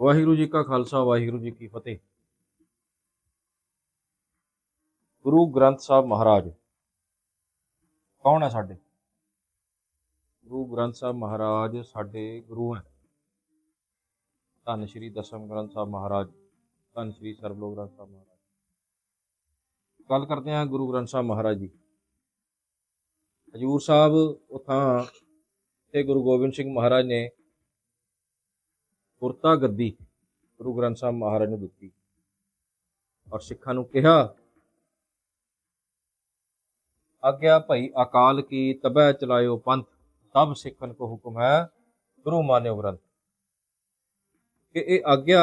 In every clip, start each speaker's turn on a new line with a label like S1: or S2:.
S1: ਵਾਹਿਗੁਰੂ ਜੀ ਕਾ ਖਾਲਸਾ, ਵਾਹਿਗੁਰੂ ਜੀ ਕੀ ਫਤਿਹ। ਗੁਰੂ ਗ੍ਰੰਥ ਸਾਹਿਬ ਮਹਾਰਾਜ, ਕੌਣ ਹੈ ਸਾਡੇ? ਗੁਰੂ ਗ੍ਰੰਥ ਸਾਹਿਬ ਮਹਾਰਾਜ ਸਾਡੇ ਗੁਰੂ ਹੈ। ਧੰਨ ਸ਼੍ਰੀ ਦਸਮ ਗ੍ਰੰਥ ਸਾਹਿਬ ਮਹਾਰਾਜ, ਧੰਨ ਸ਼੍ਰੀ ਸਰਬਲੋਕ ਗ੍ਰੰਥ ਸਾਹਿਬ ਮਹਾਰਾਜ। ਗੱਲ ਕਰਦੇ ਹਾਂ ਗੁਰੂ ਗ੍ਰੰਥ ਸਾਹਿਬ ਮਹਾਰਾਜ ਜੀ। ਹਜੂਰ ਸਾਹਿਬ ਉਥਾਂ ਤੇ ਗੁਰੂ ਗੋਬਿੰਦ ਸਿੰਘ ਮਹਾਰਾਜ ਨੇ ਪੁਰਤਾ ਗੱਦੀ ਗੁਰੂ ਗ੍ਰੰਥ ਸਾਹਿਬ ਮਹਾਰਾਜ ਨੂੰ ਦਿੱਤੀ ਔਰ ਸਿੱਖਾਂ ਨੂੰ ਕਿਹਾ, ਆਗਿਆ ਭਈ ਅਕਾਲ ਕੀ ਤਬੈ ਚਲਾਇਓ ਪੰਥ ਸਭ ਸਿੱਖਨ ਕੋ ਹੁਕਮ ਹੈ, ਗੁਰੂ ਮਾਨਿਓ ਗ੍ਰੰਥ। ਕਿ ਇਹ ਆਗਿਆ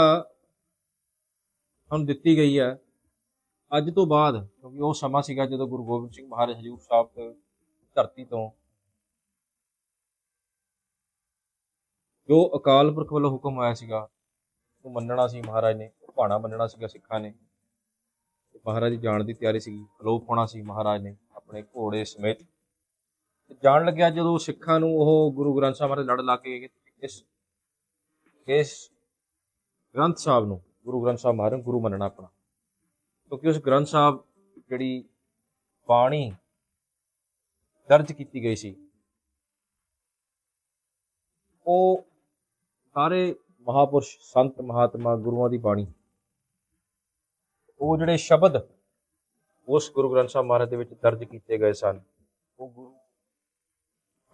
S1: ਹੁਣ ਦਿੱਤੀ ਗਈ ਹੈ। ਅੱਜ ਤੋਂ ਬਾਅਦ, ਕਿਉਂਕਿ ਉਹ ਸਮਾਂ ਸੀਗਾ ਜਦੋਂ ਗੁਰੂ ਗੋਬਿੰਦ ਸਿੰਘ ਮਹਾਰਾਜ ਹਜੂਰ ਸਾਹਿਬ ਧਰਤੀ ਤੋਂ ਜੋ ਅਕਾਲ ਪੁਰਖ ਵੱਲੋਂ ਹੁਕਮ ਆਇਆ ਸੀਗਾ, ਉਹ ਮੰਨਣਾ ਸੀ ਮਹਾਰਾਜ ਨੇ ਭਾਣਾ ਮੰਨਣਾ ਸੀਗਾ ਸਿੱਖਾਂ ਨੇ। ਮਹਾਰਾਜ ਦੀ ਜਾਣ ਦੀ ਤਿਆਰੀ ਸੀਗੀ, ਅਲੋਪ ਹੋਣਾ ਸੀ ਮਹਾਰਾਜ ਨੇ ਆਪਣੇ ਘੋੜੇ ਸਮੇਤ। ਜਾਣ ਲੱਗਿਆ ਜਦੋਂ ਸਿੱਖਾਂ ਨੂੰ ਉਹ ਗੁਰੂ ਗ੍ਰੰਥ ਸਾਹਿਬ ਬਾਰੇ ਲੜ ਲਾ ਕੇ ਗਏ ਇਸ ਇਸ ਗ੍ਰੰਥ ਸਾਹਿਬ ਨੂੰ, ਗੁਰੂ ਗ੍ਰੰਥ ਸਾਹਿਬ ਮਹਾਰਾਜ ਨੂੰ ਗੁਰੂ ਮੰਨਣਾ ਆਪਣਾ ਕਿਉਂਕਿ ਉਸ ਗ੍ਰੰਥ ਸਾਹਿਬ ਜਿਹੜੀ ਬਾਣੀ ਦਰਜ ਕੀਤੀ ਗਈ ਸੀ, ਉਹ ਸਾਰੇ ਮਹਾਪੁਰਸ਼ ਸੰਤ ਮਹਾਤਮਾ ਗੁਰੂਆਂ ਦੀ ਬਾਣੀ। ਉਹ ਜਿਹੜੇ ਸ਼ਬਦ ਉਸ ਗੁਰੂ ਗ੍ਰੰਥ ਸਾਹਿਬ ਮਹਾਰਾਜ ਦੇ ਵਿੱਚ ਦਰਜ ਕੀਤੇ ਗਏ ਸਨ, ਉਹ ਗੁਰੂ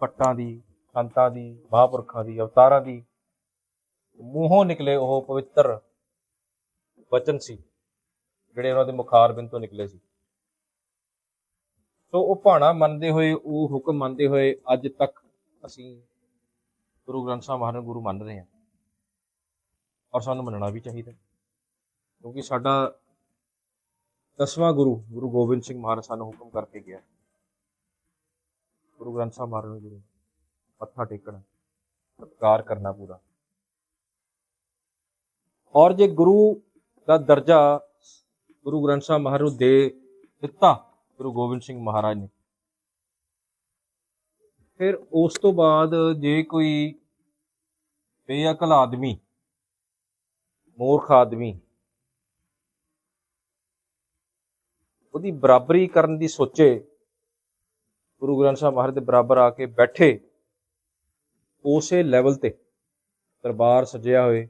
S1: ਭੱਟਾਂ ਦੀ, ਸੰਤਾਂ ਦੀ, ਮਹਾਪੁਰਖਾਂ ਦੀ, ਅਵਤਾਰਾਂ ਦੀ, ਮੂੰਹੋਂ ਨਿਕਲੇ ਉਹ ਪਵਿੱਤਰ ਵਚਨ ਸੀ, ਜਿਹੜੇ ਉਹਨਾਂ ਦੇ ਮੁਖਾਰ ਬਿੰਦ ਤੋਂ ਨਿਕਲੇ ਸੀ। ਸੋ ਉਹ ਭਾਣਾ ਮੰਨਦੇ ਹੋਏ, ਉਹ ਹੁਕਮ ਮੰਨਦੇ ਹੋਏ ਅੱਜ ਤੱਕ ਅਸੀਂ ਗੁਰੂ ਗ੍ਰੰਥ ਸਾਹਿਬ ਮਹਾਰਾਜ ਨੂੰ ਗੁਰੂ ਮੰਨ ਰਹੇ ਹਾਂ ਔਰ ਸਾਨੂੰ ਮੰਨਣਾ ਵੀ ਚਾਹੀਦਾ। ਕਿਉਂਕਿ ਸਾਡਾ ਦਸਵਾਂ ਗੁਰੂ ਗੁਰੂ ਗੋਬਿੰਦ ਸਿੰਘ ਮਹਾਰਾਜ ਸਾਨੂੰ ਹੁਕਮ ਕਰਕੇ ਗਿਆ। ਗੁਰੂ ਗ੍ਰੰਥ ਸਾਹਿਬ ਮਹਾਰਾਜ ਨੂੰ ਗੁਰੂ ਮੱਥਾ ਟੇਕਣਾ, ਸਤਿਕਾਰ ਕਰਨਾ ਪੂਰਾ। ਔਰ ਜੇ ਗੁਰੂ ਦਾ ਦਰਜਾ ਗੁਰੂ ਗ੍ਰੰਥ ਸਾਹਿਬ ਮਹਾਰਾਜ ਨੂੰ ਦੇ ਦਿੱਤਾ, ਗੁਰੂ ਗੋਬਿੰਦ ਸਿੰਘ ਮਹਾਰਾਜ ਨੇ, ਫਿਰ ਉਸ ਤੋਂ ਬਾਅਦ ਜੇ ਕੋਈ ਬੇਅਕਲ ਆਦਮੀ, ਮੂਰਖ ਆਦਮੀ। ਉਹਦੀ ਬਰਾਬਰੀ ਕਰਨ ਦੀ ਸੋਚੇ ਗੁਰੂ ਗ੍ਰੰਥ ਸਾਹਿਬ ਮਹਾਰਾਜ ਦੇ ਬਰਾਬਰ ਆ ਕੇ ਬੈਠੇ, ਉਸੇ ਲੈਵਲ ਤੇ ਦਰਬਾਰ ਸਜਿਆ ਹੋਏ।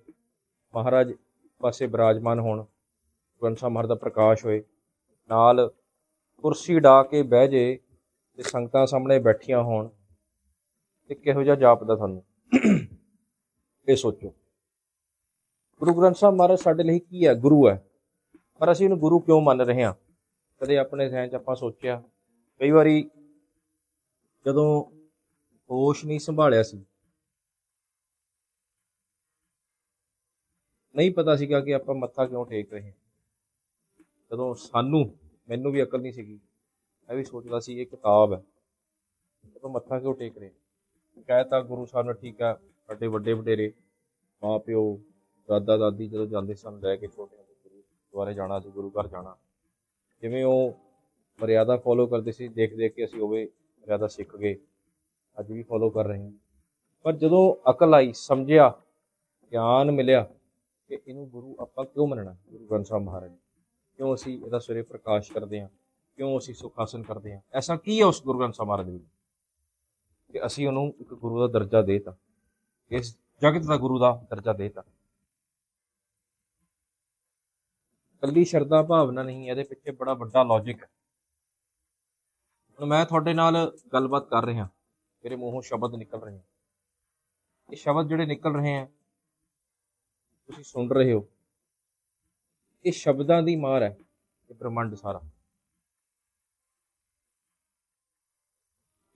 S1: ਮਹਾਰਾਜ ਪਾਸੇ ਬਿਰਾਜਮਾਨ ਹੋਣ, ਗ੍ਰੰਥ ਸਾਹਿਬ ਮਹਾਰਾਜ ਦਾ ਪ੍ਰਕਾਸ਼ ਹੋਏ। ਨਾਲ ਕੁਰਸੀ ਢਾ ਕੇ ਬਹਿ ਜੇ ਤੇ ਸੰਗਤਾਂ ਸਾਹਮਣੇ ਬੈਠੀਆਂ ਹੋਣ। ਤੇ ਕਿਹੋ ਜਿਹਾ ਜਾਪਦਾ ਤੁਹਾਨੂੰ? ਇਹ ਸੋਚੋ। ਗੁਰੂ ਗ੍ਰੰਥ ਸਾਹਿਬ ਮਹਾਰਾਜ ਸਾਡੇ ਲਈ ਕੀ ਹੈ? ਗੁਰੂ ਹੈ। ਪਰ ਅਸੀਂ ਉਹਨੂੰ ਗੁਰੂ ਕਿਉਂ ਮੰਨ ਰਹੇ ਹਾਂ? ਕਦੇ ਆਪਣੇ ਸਹਿਣ ਚ ਆਪਾਂ ਸੋਚਿਆ। ਕਈ ਵਾਰੀ ਜਦੋਂ ਹੋਸ਼ ਨਹੀਂ ਸੰਭਾਲਿਆ ਸੀ, ਨਹੀਂ ਪਤਾ ਸੀਗਾ ਕਿ ਆਪਾਂ ਮੱਥਾ ਕਿਉਂ ਟੇਕ ਰਹੇ ਜਦੋਂ ਸਾਨੂੰ, ਮੈਨੂੰ ਵੀ ਅਕਲ ਨਹੀਂ ਸੀਗੀ। ਮੈਂ ਵੀ ਸੋਚਦਾ ਸੀ ਇਹ ਕਿਤਾਬ ਹੈ। ਜਦੋਂ ਮੱਥਾ ਕਿਉਂ ਟੇਕ ਰਹੇ ਕਹਿਤਾ ਗੁਰੂ ਸਾਹਿਬ ਨੇ, ਠੀਕ ਆ ਸਾਡੇ ਵੱਡੇ ਵਡੇਰੇ, ਮਾਂ ਪਿਓ, ਦਾਦਾ ਦਾਦੀ ਜਦੋਂ ਜਾਂਦੇ ਸਨ ਲੈ ਕੇ ਛੋਟਿਆਂ ਦੇ ਗੁਰੂ ਦੁਆਰੇ ਜਾਣਾ ਸੀ ਗੁਰੂ ਘਰ ਜਾਣਾ ਜਿਵੇਂ ਉਹ ਮਰਿਆਦਾ ਫੋਲੋ ਕਰਦੇ ਸੀ, ਦੇਖ ਦੇਖ ਕੇ ਅਸੀਂ ਹੋਵੇ ਮਰਿਆਦਾ ਸਿੱਖ ਗਏ, ਅੱਜ ਵੀ ਫੋਲੋ ਕਰ ਰਹੇ ਹਾਂ। ਪਰ ਜਦੋਂ ਅਕਲ ਆਈ, ਸਮਝਿਆ, ਗਿਆਨ ਮਿਲਿਆ ਕਿ ਇਹਨੂੰ ਗੁਰੂ ਆਪਾਂ ਕਿਉਂ ਮੰਨਣਾ, ਗੁਰੂ ਗ੍ਰੰਥ ਸਾਹਿਬ ਮਹਾਰਾਜ? ਕਿਉਂ ਅਸੀਂ ਇਹਦਾ ਸਵੇਰੇ ਪ੍ਰਕਾਸ਼ ਕਰਦੇ ਹਾਂ? ਕਿਉਂ ਅਸੀਂ ਸੁਖਾਸਨ ਕਰਦੇ ਹਾਂ? ਐਸਾ ਕੀ ਹੈ ਉਸ ਗੁਰੂ ਗ੍ਰੰਥ ਸਾਹਿਬ ਮਹਾਰਾਜ ਦੇ ਵਿੱਚ? ਕਿ ਅਸੀਂ ਉਹਨੂੰ ਇੱਕ ਗੁਰੂ ਦਾ ਦਰਜਾ ਦੇਤਾ। ਇਸ ਜਗਤ ਦਾ ਗੁਰੂ ਦਾ ਦਰਜਾ ਦੇਤਾ। ਕੱਲੀ ਸ਼ਰਧਾ ਭਾਵਨਾ ਨਹੀਂ, ਇਹਦੇ ਪਿੱਛੇ ਬੜਾ ਵੱਡਾ ਲੌਜੀਕ ਹੈ। ਹੁਣ ਮੈਂ ਤੁਹਾਡੇ ਨਾਲ ਗੱਲਬਾਤ ਕਰ ਰਿਹਾ, ਮੇਰੇ ਮੂੰਹੋਂ ਸ਼ਬਦ ਨਿਕਲ ਰਹੇ ਹਨ ਇਹ ਸ਼ਬਦ ਜਿਹੜੇ ਨਿਕਲ ਰਹੇ ਹਨ ਤੁਸੀਂ ਸੁਣ ਰਹੇ ਹੋ। ਇਹ ਸ਼ਬਦਾਂ ਦੀ ਮਾਰ ਹੈ, ਇਹ ਬ੍ਰਹਮੰਡ ਸਾਰਾ।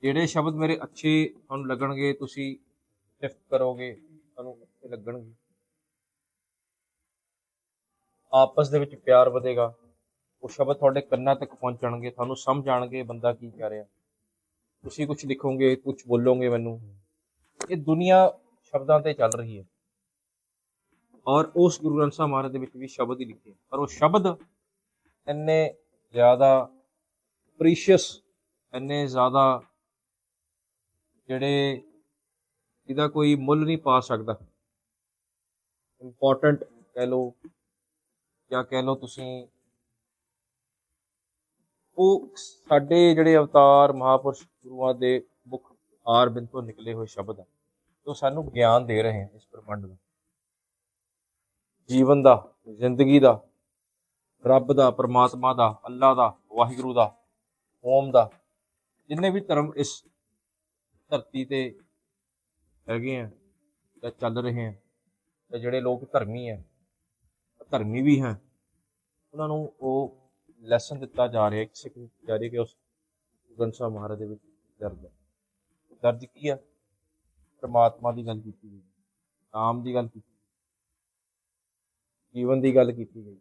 S1: ਜਿਹੜੇ ਸ਼ਬਦ ਮੇਰੇ ਅੱਛੇ ਤੁਹਾਨੂੰ ਲੱਗਣਗੇ, ਤੁਸੀਂ ਸਿਫਤ ਕਰੋਗੇ, ਤੁਹਾਨੂੰ ਅੱਛੇ ਲੱਗਣਗੇ। ਆਪਸ ਦੇ ਵਿੱਚ ਪਿਆਰ ਵਧੇਗਾ। ਉਹ ਸ਼ਬਦ ਤੁਹਾਡੇ ਕੰਨਾਂ ਤੱਕ ਪਹੁੰਚਣਗੇ, ਤੁਹਾਨੂੰ ਸਮਝ ਆਣਗੇ ਬੰਦਾ ਕੀ ਕਹਿ ਰਿਹਾ। ਤੁਸੀਂ ਕੁਝ ਲਿਖੋਗੇ ਕੁਝ ਬੋਲੋਗੇ ਮੈਨੂੰ। ਇਹ ਦੁਨੀਆ ਸ਼ਬਦਾਂ ਤੇ ਚੱਲ ਰਹੀ ਹੈ। ਔਰ ਉਸ ਗੁਰੂ ਗ੍ਰੰਥ ਸਾਹਿਬ ਮਹਾਰਾਜ ਦੇ ਵਿੱਚ ਵੀ ਸ਼ਬਦ ਹੀ ਲਿਖੇ। ਪਰ ਉਹ ਸ਼ਬਦ ਇੰਨੇ ਜ਼ਿਆਦਾ ਪ੍ਰੀਸ਼ੀਅਸ ਇੰਨੇ ਜ਼ਿਆਦਾ ਜਿਹੜੇ ਜਿਹਦਾ ਕੋਈ ਮੁੱਲ ਨਹੀਂ ਪਾ ਸਕਦਾ। ਇੰਪੋਰਟੈਂਟ ਕਹਿ ਲਓ ਜਾਂ ਕਹਿ ਲਓ ਤੁਸੀਂ ਉਹ ਸਾਡੇ ਜਿਹੜੇ ਅਵਤਾਰ ਮਹਾਪੁਰਸ਼ ਗੁਰੂਆਂ ਦੇ ਮੁਖ ਆਰਬਿੰਦ ਤੋਂ ਨਿਕਲੇ ਹੋਏ ਸ਼ਬਦ ਆ, ਜੋ ਸਾਨੂੰ ਗਿਆਨ ਦੇ ਰਹੇ ਹਨ ਇਸ ਪ੍ਰਬੰਧ ਦਾ। ਜੀਵਨ ਦਾ, ਜ਼ਿੰਦਗੀ ਦਾ, ਰੱਬ ਦਾ, ਪਰਮਾਤਮਾ ਦਾ, ਅੱਲਾ ਦਾ, ਵਾਹਿਗੁਰੂ ਦਾ ਓਮ ਦਾ, ਜਿੰਨੇ ਵੀ ਧਰਮ ਇਸ ਧਰਤੀ ਤੇ ਹੈਗੇ ਆ ਜਾਂ ਚੱਲ ਰਹੇ ਆ ਤੇ ਜਿਹੜੇ ਲੋਕ ਧਰਮੀ ਆ ਧਰਮੀ ਵੀ ਹੈ ਉਹਨਾਂ ਨੂੰ ਉਹ ਲੈਸਨ ਦਿੱਤਾ ਜਾ ਰਿਹਾ ਇੱਕ ਸਿੱਖ ਦਿੱਤੀ ਜਾ ਰਹੀ ਹੈ ਕਿ ਉਸ ਗ੍ਰੰਥ ਸਾਹਿਬ ਮਹਾਰਾਜ ਦੇ ਵਿੱਚ ਦਰਜ ਹੈ ਦਰਜ ਕੀ ਆ? ਪਰਮਾਤਮਾ ਦੀ ਗੱਲ ਕੀਤੀ ਗਈ, ਨਾਮ ਦੀ ਗੱਲ ਕੀਤੀ ਜੀਵਨ ਦੀ ਗੱਲ ਕੀਤੀ ਗਈ।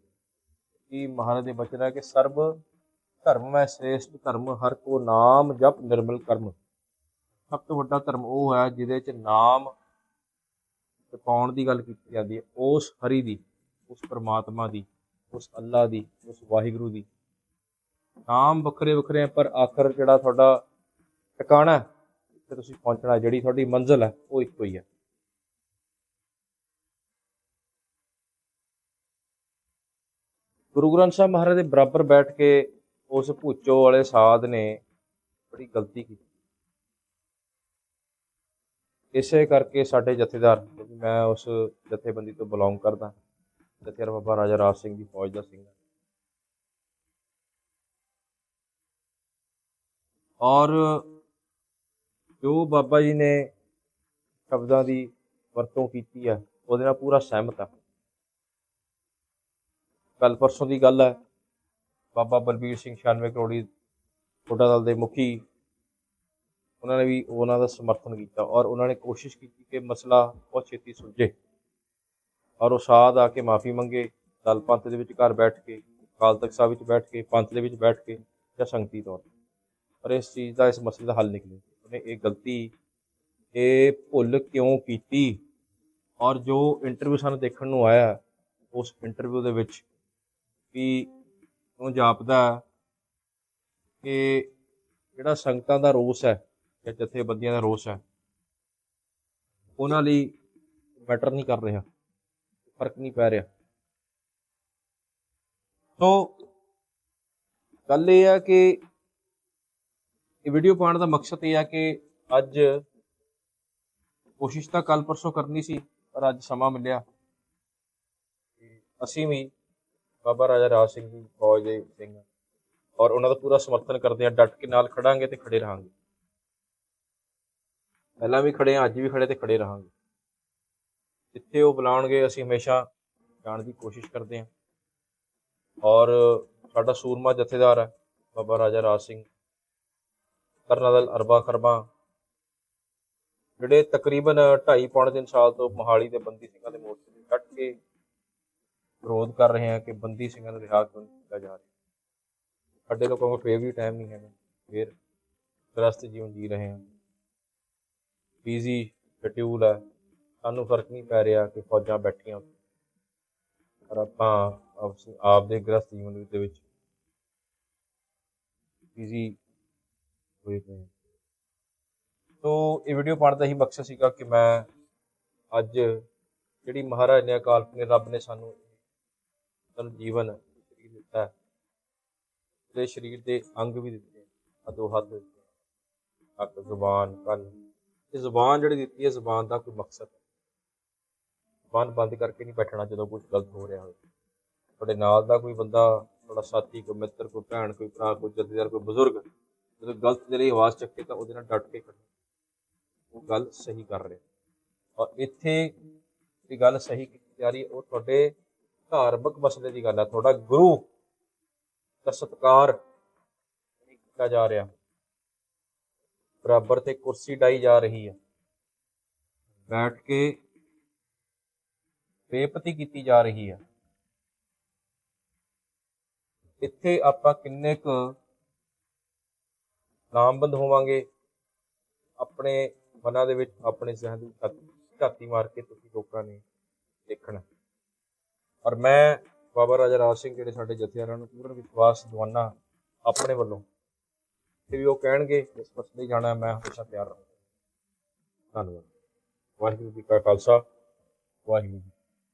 S1: ਕਿ ਮਹਾਰਾਜ ਦੇ ਬਚਨ ਹੈ ਕਿ ਸਰਬ ਧਰਮ ਹੈ, ਸ੍ਰੇਸ਼ਟ ਧਰਮ, ਹਰ ਕੋ ਨਾਮ ਜਪ ਨਿਰਮਲ ਕਰਮ। ਸਭ ਤੋਂ ਵੱਡਾ ਧਰਮ ਉਹ ਹੈ ਜਿਹਦੇ ਚ ਨਾਮ ਪਾਉਣ ਦੀ ਗੱਲ ਕੀਤੀ ਜਾਂਦੀ ਹੈ। ਉਸ ਹਰੀ ਦੀ, ਉਸ ਪਰਮਾਤਮਾ ਦੀ, ਉਸ ਅੱਲਾ ਦੀ, ਉਸ ਵਾਹਿਗੁਰੂ ਦੀ। ਨਾਮ ਵੱਖਰੇ ਵੱਖਰੇ ਹੈ ਪਰ ਆਖਰ ਜਿਹੜਾ ਤੁਹਾਡਾ ਟਿਕਾਣਾ ਤੇ ਤੁਸੀਂ ਪਹੁੰਚਣਾ, ਜਿਹੜੀ ਤੁਹਾਡੀ ਮੰਜ਼ਿਲ ਹੈ, ਉਹ ਇੱਕੋ ਹੀ ਹੈ। ਗੁਰੂ ਗ੍ਰੰਥ ਸਾਹਿਬ ਮਹਾਰਾਜ ਦੇ ਬਰਾਬਰ ਬੈਠ ਕੇ ਉਸ ਭੂਚੋ ਵਾਲੇ ਸਾਧ ਨੇ ਬੜੀ ਗਲਤੀ ਕੀਤੀ। ਇਸੇ ਕਰਕੇ ਸਾਡੇ ਜਥੇਦਾਰ ਕਿਉਂਕਿ ਮੈਂ ਉਸ ਜਥੇਬੰਦੀ ਤੋਂ ਬਿਲੋਂਗ ਕਰਦਾ। ਜਥੇਦਾਰ ਬਾਬਾ ਰਾਜਾ ਰਾਜ ਸਿੰਘ ਦੀ ਫੌਜ ਦਾ ਸਿੰਘ ਔਰ ਜੋ ਬਾਬਾ ਜੀ ਨੇ ਸ਼ਬਦਾਂ ਦੀ ਵਰਤੋਂ ਕੀਤੀ ਹੈ ਉਹਦੇ ਨਾਲ ਪੂਰਾ ਸਹਿਮਤ ਆ। ਕੱਲ ਪਰਸੋਂ ਦੀ ਗੱਲ ਹੈ ਬਾਬਾ ਬਲਬੀਰ ਸਿੰਘ 96 ਕਰੋੜੀ ਛੋਟਾ ਦਲ ਦੇ ਮੁਖੀ ਉਹਨਾਂ ਨੇ ਵੀ ਉਹਨਾਂ ਦਾ ਸਮਰਥਨ ਕੀਤਾ ਔਰ ਉਹਨਾਂ ਨੇ ਕੋਸ਼ਿਸ਼ ਕੀਤੀ ਕਿ ਮਸਲਾ ਬਹੁਤ ਛੇਤੀ ਸੁਲਝੇ। ਔਰ ਉਹ ਸਾਧ ਆ ਕੇ ਮਾਫੀ ਮੰਗੇ, ਦਲ ਪੰਥ ਦੇ ਵਿੱਚ ਘਰ ਬੈਠ ਕੇ, ਅਕਾਲ ਤਖਤ ਸਾਹਿਬ ਵਿੱਚ ਬੈਠ ਕੇ, ਪੰਥ ਦੇ ਵਿੱਚ ਬੈਠ ਕੇ ਜਾਂ ਸੰਗਤੀ ਤੌਰ ਤੇ। ਪਰ ਇਸ ਚੀਜ਼ ਦਾ, ਇਸ ਮਸਲੇ ਦਾ ਹੱਲ ਨਿਕਲੇ ਉਹਨੇ ਇਹ ਗਲਤੀ, ਇਹ ਭੁੱਲ ਕਿਉਂ ਕੀਤੀ? ਔਰ ਜੋ ਇੰਟਰਵਿਊ ਸਾਨੂੰ ਦੇਖਣ ਨੂੰ ਆਇਆ, ਉਸ ਇੰਟਰਵਿਊ ਦੇ ਵਿੱਚ ਵੀ ਉਹ ਜਾਪਦਾ ਕਿ ਜਿਹੜਾ ਸੰਗਤਾਂ ਦਾ ਰੋਸ ਹੈ ਜਾਂ ਜਥੇਬੰਦੀਆਂ ਦਾ ਰੋਸ ਹੈ। ਉਹਨਾਂ ਲਈ ਮੈਟਰ ਨਹੀਂ ਕਰ ਰਿਹਾ, ਫ਼ਰਕ ਨਹੀਂ ਪੈ ਰਿਹਾ। ਸੋ ਗੱਲ ਇਹ ਹੈ ਕਿ ਇਹ ਵੀਡੀਓ ਪਾਉਣ ਦਾ ਮਕਸਦ ਇਹ ਹੈ ਕਿ ਅੱਜ ਕੋਸ਼ਿਸ਼ ਤਾਂ ਕੱਲ ਪਰਸੋਂ ਕਰਨੀ ਸੀ, ਪਰ ਅੱਜ ਸਮਾਂ ਮਿਲਿਆ। ਅਸੀਂ ਵੀ ਬਾਬਾ ਰਾਜਾ ਰਾਜ ਸਿੰਘ ਜੀ ਫੌਜ ਦੇ ਸਿੰਘ ਔਰ ਉਹਨਾਂ ਦਾ ਪੂਰਾ ਸਮਰਥਨ ਕਰਦੇ ਆ ਡਟ ਕੇ ਨਾਲ ਖੜਾਂਗੇ ਤੇ ਖੜੇ ਰਹਾਂਗੇ। ਪਹਿਲਾਂ ਵੀ ਖੜੇ ਹਾਂ ਅੱਜ ਵੀ ਖੜੇ ਤੇ ਖੜੇ ਰਹਾਂਗੇ। ਜਿੱਥੇ ਉਹ ਬੁਲਾਉਣਗੇ, ਅਸੀਂ ਹਮੇਸ਼ਾ ਜਾਣ ਦੀ ਕੋਸ਼ਿਸ਼ ਕਰਦੇ ਹਾਂ ਔਰ ਸਾਡਾ ਸੂਰਮਾ ਜਥੇਦਾਰ ਹੈ, ਬਾਬਾ ਰਾਜਾ ਰਾਜ ਸਿੰਘ। ਕਰਨਲ ਅਰਬਾ ਖਰਬਾ। ਜਿਹੜੇ ਤਕਰੀਬਨ 2.5 ਪੌਣੇ 3 ਸਾਲ ਤੋਂ ਮੋਹਾਲੀ ਦੇ ਬੰਦੀ ਸਿੰਘਾਂ ਦੇ ਮੋਰਚੇ ਤੇ ਕੱਟ ਕੇ ਵਿਰੋਧ ਕਰ ਰਹੇ ਹਾਂ ਕਿ ਬੰਦੀ ਸਿੰਘਾਂ ਨੂੰ ਰਿਹਾ ਕਿਉਂ ਕੀਤਾ ਜਾ ਰਿਹਾ। ਸਾਡੇ ਲੋਕਾਂ ਕੋਲ ਫੇਰ ਵੀ ਟਾਈਮ ਨਹੀਂ ਹੈਗਾ। ਫੇਰ ਗ੍ਰਸਤ ਜੀਵਨ ਜੀ ਰਹੇ ਹਾਂ ਬਿਜ਼ੀ ਸ਼ਡਿਊਲ ਹੈ ਸਾਨੂੰ ਫ਼ਰਕ ਨਹੀਂ ਪੈ ਰਿਹਾ ਕਿ ਫੌਜਾਂ ਬੈਠੀਆਂ ਪਰ ਆਪਾਂ ਆਪ ਦੇ ਗ੍ਰਸਤ ਜੀਵਨ ਦੇ ਵਿੱਚ ਬਿਜ਼ੀ ਹੋਏ ਪਏ ਹਾਂ। ਸੋ ਇਹ ਵੀਡੀਓ ਪਾਉਣ ਦਾ ਹੀ ਮਕਸਦ ਸੀਗਾ ਕਿ ਮੈਂ ਅੱਜ ਜਿਹੜੀ ਮਹਾਰਾਜ ਨੇ ਅਕਾਲ ਪੁਰਖ ਰੱਬ ਨੇ ਸਾਨੂੰ ਸਾਨੂੰ ਜੀਵਨ ਸਰੀਰ ਦਿੱਤਾ ਹੈ ਤੇ ਸਰੀਰ ਦੇ ਅੰਗ ਵੀ ਦਿੱਤੇ ਆ ਦੋ ਹੱਥ ਦਿੱਤੇ ਆ, ਅੱਖ ਜ਼ੁਬਾਨ ਕੰਨ ਇਹ ਜ਼ੁਬਾਨ ਜਿਹੜੀ ਦਿੱਤੀ ਹੈ, ਜ਼ੁਬਾਨ ਦਾ ਕੋਈ ਮਕਸਦ ਹੈ ਜ਼ੁਬਾਨ ਬੰਦ ਕਰਕੇ ਨਹੀਂ ਬੈਠਣਾ ਜਦੋਂ ਕੁਝ ਗਲਤ ਹੋ ਰਿਹਾ ਹੋਵੇ। ਤੁਹਾਡੇ ਨਾਲ ਦਾ ਕੋਈ ਬੰਦਾ, ਤੁਹਾਡਾ ਸਾਥੀ, ਕੋਈ ਮਿੱਤਰ, ਕੋਈ ਭੈਣ, ਕੋਈ ਭਰਾ, ਕੋਈ ਜਥੇਦਾਰ, ਕੋਈ ਬਜ਼ੁਰਗ, ਜਦੋਂ ਗਲਤ ਦੇ ਲਈ ਆਵਾਜ਼ ਚੱਕੇ ਤਾਂ ਉਹਦੇ ਨਾਲ ਡਟ ਕੇ ਖੜੋ ਉਹ ਗੱਲ ਸਹੀ ਕਰ ਰਿਹਾ। ਔਰ ਇੱਥੇ ਇਹ ਗੱਲ ਸਹੀ ਕੀਤੀ ਜਾ ਰਹੀ ਹੈ, ਉਹ ਤੁਹਾਡੇ ਧਾਰਮਿਕ ਮਸਲੇ ਦੀ ਗੱਲ ਹੈ। ਤੁਹਾਡਾ ਗੁਰੂ ਦਾ ਸਤਿਕਾਰ ਕੀਤਾ ਜਾ ਰਿਹਾ। ਬਰਾਬਰ ਤੇ ਕੁਰਸੀ ਡਾਈ ਜਾ ਰਹੀ ਹੈ। ਬੈਠ ਕੇ ਬੇਪਤੀ ਕੀਤੀ ਜਾ ਰਹੀ ਹੈ। ਇੱਥੇ ਆਪਾਂ ਕਿੰਨੇ ਕੁ ਨਾਮਬੰਦ ਹੋਵਾਂਗੇ ਆਪਣੇ ਮਨਾਂ ਦੇ ਵਿੱਚ, ਆਪਣੇ ਜ਼ਿਹਨ ਦੀ ਝਾਤੀ- ਝਾਤੀ ਮਾਰ ਕੇ ਤੁਸੀਂ ਲੋਕਾਂ ਨੇ ਦੇਖਣਾ। ਔਰ ਮੈਂ ਬਾਬਾ ਰਾਜਾ ਰਾਜ ਸਿੰਘ, ਜਿਹੜੇ ਸਾਡੇ ਜਥੇਦਾਰਾਂ ਨੂੰ ਪੂਰਨ ਵਿਸ਼ਵਾਸ ਦਵਾਨਾ ਆਪਣੇ ਵੱਲੋਂ ਤੇ ਵੀ ਉਹ ਕਹਿਣਗੇ ਇਸ ਮਸਲੇ ਜਾਣਾ, ਮੈਂ ਹਮੇਸ਼ਾ ਤਿਆਰ ਰਹਾਂਗਾ। ਧੰਨਵਾਦ। ਵਾਹਿਗੁਰੂ ਜੀ ਕਾ ਖਾਲਸਾ, ਵਾਹਿਗੁਰੂ ਜੀ